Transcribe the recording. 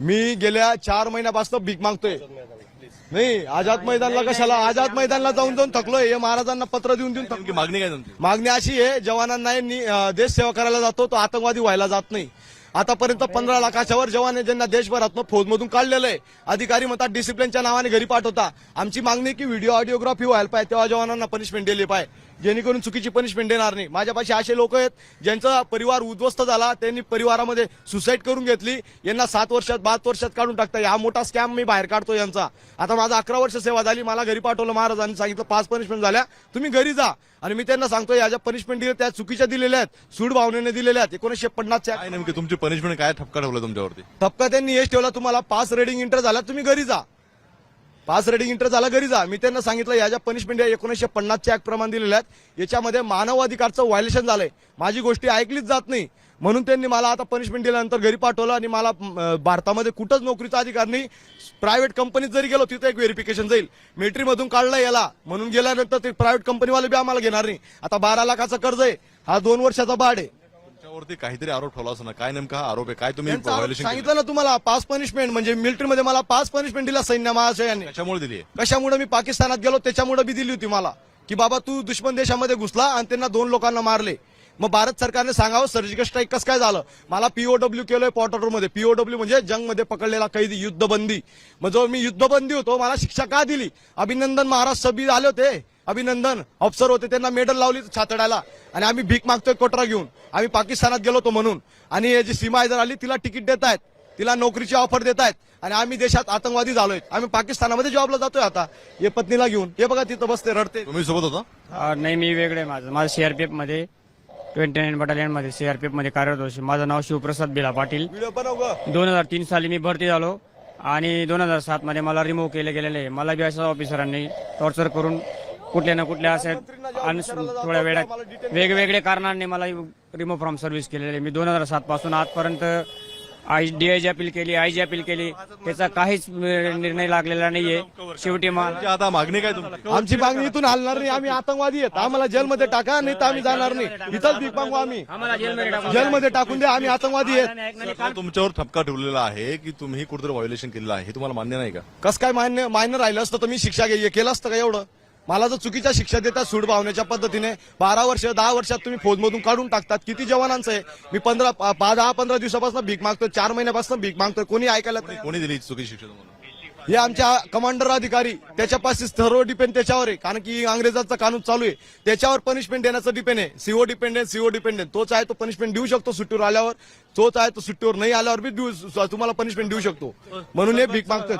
मी गेल्या चार महिन्यापासून भीक मागतोय. नाही आझाद मैदानला कशाला? आझाद मैदानला जाऊन जाऊन थकलोय हे महाराजांना पत्र देऊन देऊन थकलो मागणी काय मागणी अशी आहे जवानांना देश सेवा करायला जातो तो आतंकवादी व्हायला जात नाही. आतापर्यंत पंधरा लाखाच्या वर जवान आहे ज्यांना देशभरातनं फौजमधून काढलेलं आहे. अधिकारी म्हणतात डिसिप्लिनच्या नावाने घरी पाठवता. आमची मागणी की व्हिडिओ ऑडिओग्राफी व्हायला पाहिजे तेव्हा जवानांना पनिशमेंट दिली पाहिजे जेणेकरून चुकीची पनिशमेंट देणार नाही. माझ्यापाशी असे लोक आहेत ज्यांचा परिवार उद्ध्वस्त झाला त्यांनी परिवारामध्ये सुसाईड करून घेतली. यांना सात वर्षात पाच वर्षात काढून टाकता. हा मोठा स्कॅम मी बाहेर काढतो यांचा. आता माझा अकरा वर्ष सेवा झाली मला घरी पाठवलं महाराजांनी सांगितलं पाच पनिशमेंट झाल्या तुम्ही घरी जा. आणि मी त्यांना सांगतो या ज्या पनिशमेंट दिल्या त्या चुकीच्या दिलेल्या आहेत. सूड भावनेने दिलेल्या आहेत. एकोणीसशे पन्नासच्या नेमकी तुमची पनिशमेंट काय ठपका ठेवला तुमच्यावरती? ठपका त्यांनी हेच ठेवला तुम्हाला पाच रेडिंग इंटर झाला तुम्ही घरी जा. पाच रेडिंग इंटर झाला घरी जा. मी त्यांना सांगितलं या ज्या पनिशमेंट एकोणीसशे पन्नासच्या ऍक्ट प्रमाण दिलेल्या आहेत याच्यामध्ये मानव अधिकारचं व्हायलेशन झालंय. माझी गोष्टी ऐकलीच जात नाही. म्हणून त्यांनी मला आता पनिशमेंट दिल्यानंतर घरी पाठवलं आणि मला भारतामध्ये कुठंच नोकरीचा अधिकार नाही. प्रायव्हेट कंपनीत जरी गेलो तिथं एक व्हेरिफिकेशन जाईल. मिलिटरीमधून काढलं याला. म्हणून गेल्यानंतर ते प्रायव्हेट कंपनीवाले बी आम्हाला घेणार नाही. आता बारा लाखाचं कर्ज आहे. हा दोन वर्षाचा बाड आहे. तुमच्यावरती काहीतरी आरोप ठेवला असं ना? काय नेमका हा आरोप आहे? काय तुम्ही त्यांचा आरोप व्हायोलेशन सांगितलं ना तुम्हाला पाच पनिशमेंट म्हणजे मिलिटरीमध्ये मला पाच पनिशमेंट दिला सैन्य महाशयाने. कशामुळे दिली आहे? कशामुळे मी पाकिस्तानात गेलो त्याच्यामुळे बी दिली होती मला. की बाबा तू दुश्मन देशामध्ये घुसला आणि त्यांना दोन लोकांना मारले. मग भारत सरकारने सांगावं सर्जिकल स्ट्राईक कसं काय झालं? मला पीओडब्ल्यू केलंयमध्ये. पीओडब्ल्यू म्हणजे जंगमध्ये पकडलेला कैदी युद्धबंदी. मग जो मी युद्धबंदी होतो मला शिक्षा का दिली? अभिनंदन महाराज सभी आले होते. अभिनंदन. अफसर होते त्यांना मेडल लावली छातडायला आणि आम्ही भीक मागतोय कोटरा घेऊन. आम्ही पाकिस्तानात गेलो होतो म्हणून. आणि हे जी सीमा हैदर आली तिला तिकीट देत आहेत. तिला नोकरीची ऑफर देत आहेत. आणि आम्ही देशात आतंकवादी झालोय. आम्ही पाकिस्तानामध्ये जॉबला जातोय आता. हे पत्नीला घेऊन. हे बघा तिथं बसते रडते. तुम्ही सोबत होता? नाही मी वेगळे माझं. माझं सीआरपीएफमध्ये ट्वेंटी नाईन बटालियनमध्ये सीआरपीएफमध्ये कार्यरत होतो. माझं नाव शिवप्रसाद बिला पाटील. दोन हजार तीन साली मी भरती झालो. आणि दोन हजार सात मध्ये मला रिमूव्ह केले गेलेले. आहे मला बी अशा ऑफिसरांनी टॉर्चर करून कुठल्या ना कुठल्या अशा थोड्या वेळात वेगवेगळ्या कारणांनी मला रिमूव्ह फ्रॉम सर्व्हिस केलेले. मी दोन हजार सात पासून आजपर्यंत आय डीआयजी अपील केली आयजी अपील केली. त्याचा काहीच निर्णय लागलेला नाहीये. शेवटी आता मागणी काय तुमची? आमची मागणी इथून हलणार नाही. आम्ही आतंकवादी आहेत. आम्हाला जेलमध्ये टाका नाही तर आम्ही जाणार नाही. इथंच भीक मागू आम्ही. आम्हाला जेलमध्ये टाकून द्या. आम्ही आतंकवादी आहेत. तुमच्यावर ठपका ठेवलेला आहे की तुम्ही कुठेतरी व्हायोलेशन केलेलं आहे. हे तुम्हाला मान्य नाही का? कसं काय मान्य मान्य राहिलं असतं तर मी शिक्षा घे केलं असतं का एवढं? मला जर चुकीच्या शिक्षा देतात सूड भावण्याच्या पद्धतीने बारा वर्ष दहा वर्षात तुम्ही फौजमधून काढून टाकतात. किती जवानांचं आहे? मी पंधरा दहा पंधरा दिवसापासून भीक मागतोय चार महिन्यापासून भीक मागतोय. कोणी ऐकायला तयार? कोणी दिली चुकी शिक्षा हे आमच्या कमांडर अधिकारी त्याच्यापाशी सर्व डिपेंड त्याच्यावर आहे. कारण की इंग्रजाचा कानून चालू आहे. त्याच्यावर पनिशमेंट देण्याचं डिपेंड आहे. सीओ डिपेंडेंट सीओ डिपेंडेंट तोच आहे तो पनिशमेंट देऊ शकतो सुट्टीवर आल्यावर. तोच आहे तो सुट्टीवर नाही आल्यावर बी तुम्हाला पनिशमेंट देऊ शकतो. म्हणून हे भीक मागतोय.